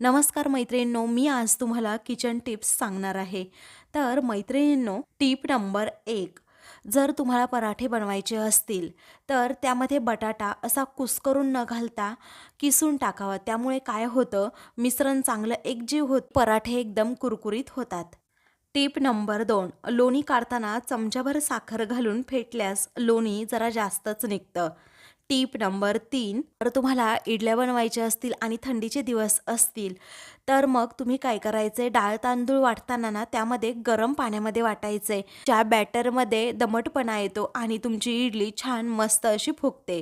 नमस्कार मैत्रिणींनो मी आज तुम्हाला किचन टिप्स सांगणार आहे. तर मैत्रिणींनो टीप नंबर एक जर तुम्हाला पराठे बनवायचे असतील तर त्यामध्ये बटाटा असा कुस्करून न घालता किसून टाकावा. त्यामुळे काय होतं मिश्रण चांगलं एकजीव होत पराठे एकदम कुरकुरीत होतात. टीप नंबर दोन लोणी काढताना चमच्याभर साखर घालून फेटल्यास लोणी जरा जास्तच निघतं. टीप नंबर तीन तर तुम्हाला इडल्या बनवायच्या असतील आणि थंडीचे दिवस असतील तर मग तुम्ही काय करायचे डाळ तांदूळ वाटताना ना त्यामध्ये गरम पाण्यामध्ये वाटायचे ज्या बॅटरमध्ये दमटपणा येतो आणि तुमची इडली छान मस्त अशी फुगते.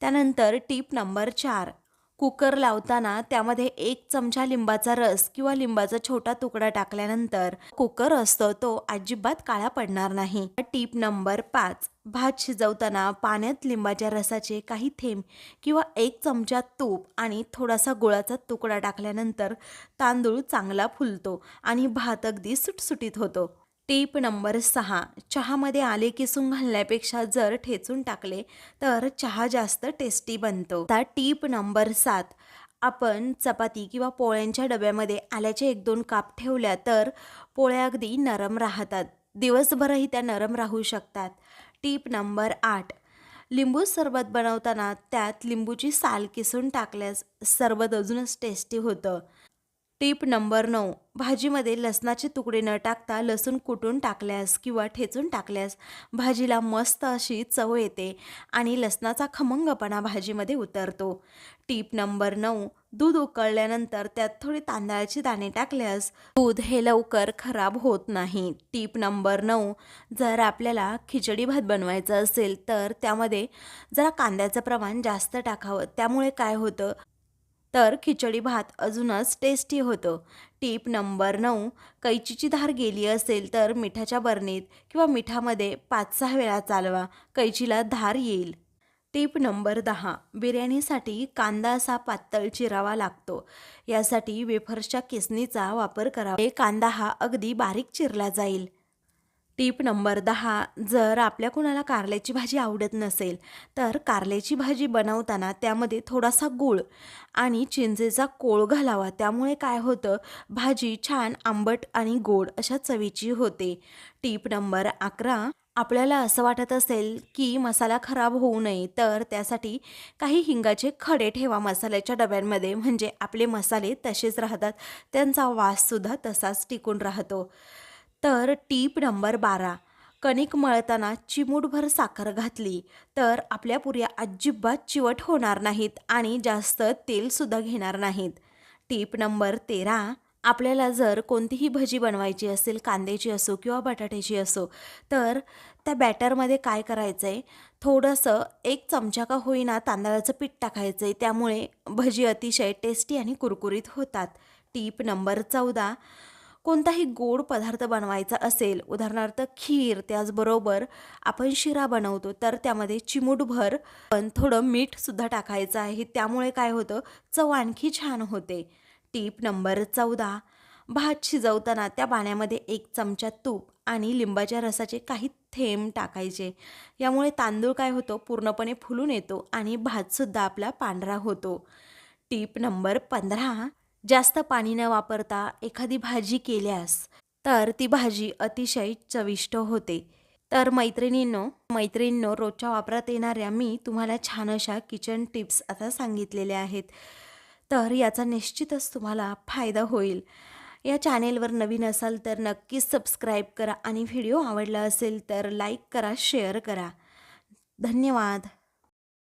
त्यानंतर टीप नंबर चार कुकर लावताना त्यामध्ये एक चमचा लिंबाचा रस किंवा लिंबाचा छोटा तुकडा टाकल्यानंतर कुकर असतो तो अजिबात काळा पडणार नाही. टीप नंबर पाच भात शिजवताना पाण्यात लिंबाच्या रसाचे काही थेंब किंवा एक चमचा तूप आणि थोडासा गुळाचा तुकडा टाकल्यानंतर तांदूळ चांगला फुलतो आणि भात अगदी सुटसुटीत होतो. टीप नंबर सहा. चहामध्ये आले किसून घालण्यापेक्षा जर ठेचून टाकले तर चहा जास्त टेस्टी बनतो. आता टीप नंबर सात. आपण चपाती किंवा पोळ्यांच्या डब्यामध्ये आल्याचे एक दोन काप ठेवल्या तर पोळ्या अगदी नरम राहतात. दिवसभरही त्या नरम राहू शकतात. टीप नंबर आठ. लिंबू सरबत बनवताना त्यात लिंबूची साल किसून टाकल्यास सरबत अजूनच टेस्टी होतं. टीप नंबर नऊ. भाजीमध्ये लसणाचे तुकडे न टाकता लसूण कुटून टाकल्यास किंवा ठेचून टाकल्यास भाजीला मस्त अशी चव येते आणि लसणाचा खमंगपणा भाजीमध्ये उतरतो. टीप नंबर नऊ. दूध उकळल्यानंतर त्यात थोडे तांदळाचे दाणे टाकल्यास दूध हे लवकर खराब होत नाही. टीप नंबर नऊ. जर आपल्याला खिचडी भात बनवायचं असेल तर त्यामध्ये जरा कांद्याचं प्रमाण जास्त टाकावं. त्यामुळे काय होतं? तर खिचडी भात अजूनच टेस्टी होतो. टीप नंबर नऊ कैचीची धार गेली असेल तर मिठाच्या बरणीत किंवा मिठामध्ये पाच सहा वेळा चालवा कैचीला धार येईल. टीप नंबर दहा बिर्याणीसाठी कांदा असा पातळ चिरावा लागतो. यासाठी वेफर्सच्या किसनीचा वापर करावा. कांदा हा अगदी बारीक चिरला जाईल. टीप नंबर दहा जर आपल्या कुणाला कारल्याची भाजी आवडत नसेल तर कारल्याची भाजी बनवताना त्यामध्ये थोडासा गूळ आणि चिंचेचा कोळ घालावा. त्यामुळे काय होतं? भाजी छान आंबट आणि गोड अशा चवीची होते. टीप नंबर अकरा आपल्याला असं वाटत असेल की मसाला खराब होऊ नये तर त्यासाठी काही हिंगाचे खडे ठेवा मसाल्याच्या डब्यांमध्ये. म्हणजे आपले मसाले तसेच राहतात त्यांचा वाससुद्धा तसाच टिकून राहतो. तर टीप नंबर बारा. कणिक मळताना चिमूटभर साखर घातली तर आपल्या पुऱ्या अजिबात चिवट होणार नाहीत आणि जास्त तेलसुद्धा घेणार नाहीत. टीप नंबर तेरा. आपल्याला जर कोणतीही भजी बनवायची असेल कांद्याची असो किंवा बटाट्याची असो तर त्या बॅटरमध्ये काय करायचं आहे थोडंसं एक चमचा का होईना तांदळाचं पीठ टाकायचं आहे त्यामुळे भजी अतिशय टेस्टी आणि कुरकुरीत होतात. टीप नंबर चौदा. कोणताही गोड पदार्थ बनवायचा असेल उदाहरणार्थ खीर त्याचबरोबर आपण शिरा बनवतो तर त्यामध्ये चिमूटभर पण थोडं मीठसुद्धा टाकायचं आहे. त्यामुळे काय होतं चव आणखी छान होते. टीप नंबर चौदा. भात शिजवताना त्या पाण्यामध्ये एक चमचा तूप आणि लिंबाच्या रसाचे काही थेंब टाकायचे. यामुळे तांदूळ काय होतो पूर्णपणे फुलून येतो आणि भातसुद्धा आपला पांढरा होतो. टीप नंबर पंधरा. जास्त पाणी न वापरता एखादी भाजी केल्यास तर ती भाजी अतिशय चविष्ट होते. तर मैत्रिणींनो मैत्रिणींनो रोजच्या वापरात येणाऱ्या मी तुम्हाला छान अशा किचन टिप्स आता सांगितलेल्या आहेत. तर याचा निश्चितच तुम्हाला फायदा होईल. या चॅनेलवर नवीन असाल तर नक्कीच सबस्क्राईब करा आणि व्हिडिओ आवडला असेल तर लाईक करा शेअर करा. धन्यवाद.